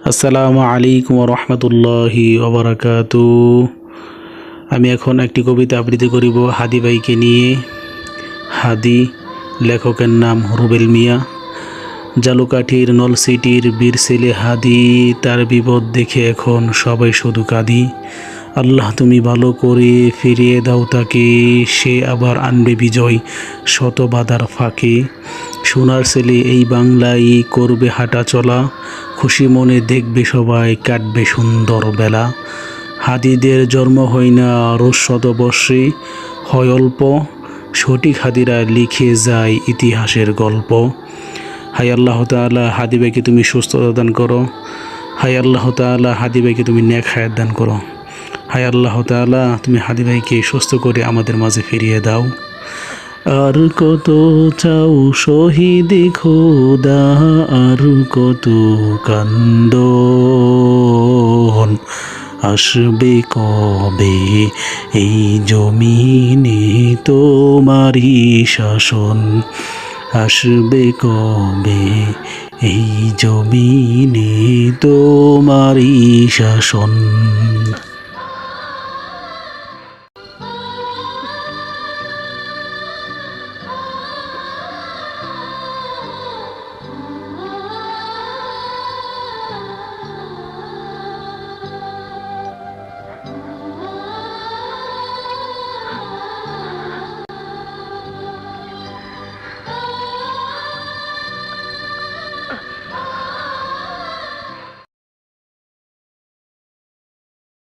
আসসালামু আলাইকুম রহমতুল্লাহি ওবরাকাতু। আমি এখন একটি কবিতা আবৃত্তি করিব হাদি ভাইকে নিয়ে। হাদি লেখকের নাম রুবেল মিয়া। জালুকাঠির নলসিটির বীর ছেলে হাদি, তার বিপদ দেখে এখন সবাই শুধু কাঁদি। আল্লাহ তুমি ভালো করে ফিরিয়ে দাও তাকে। সে আবার আনবে বিজয় শত বাধার ফাঁকে। সোনার ছেলে এই বাংলায় করবে হাঁটা চলা, খুশি মনে দেখবে সবাই, কাটবে সুন্দর বেলা। হাদিদের জন্ম হয় না রোজ শতবর্ষে, হয় অল্প। সঠিক হাদিরা লিখে যায় ইতিহাসের গল্প। হাই আল্লাহ তাআলা হাদি ভাইকে তুমি সুস্থতা দান করো। হাই আল্লাহ তাআলা হাদি ভাইকে তুমি ন্যাক হায়াত দান করো। হাই আল্লাহ তাআলা, তুমি হাদি ভাইকে সুস্থ করে আমাদের মাঝে ফিরিয়ে দাও। আর কত চাও শহীদ খোদা, আর কত কান্দ আসবে কবে? এই জমিনে তোমারই শাসন আসবে কবে? এই জমিনে তোমারই শাসন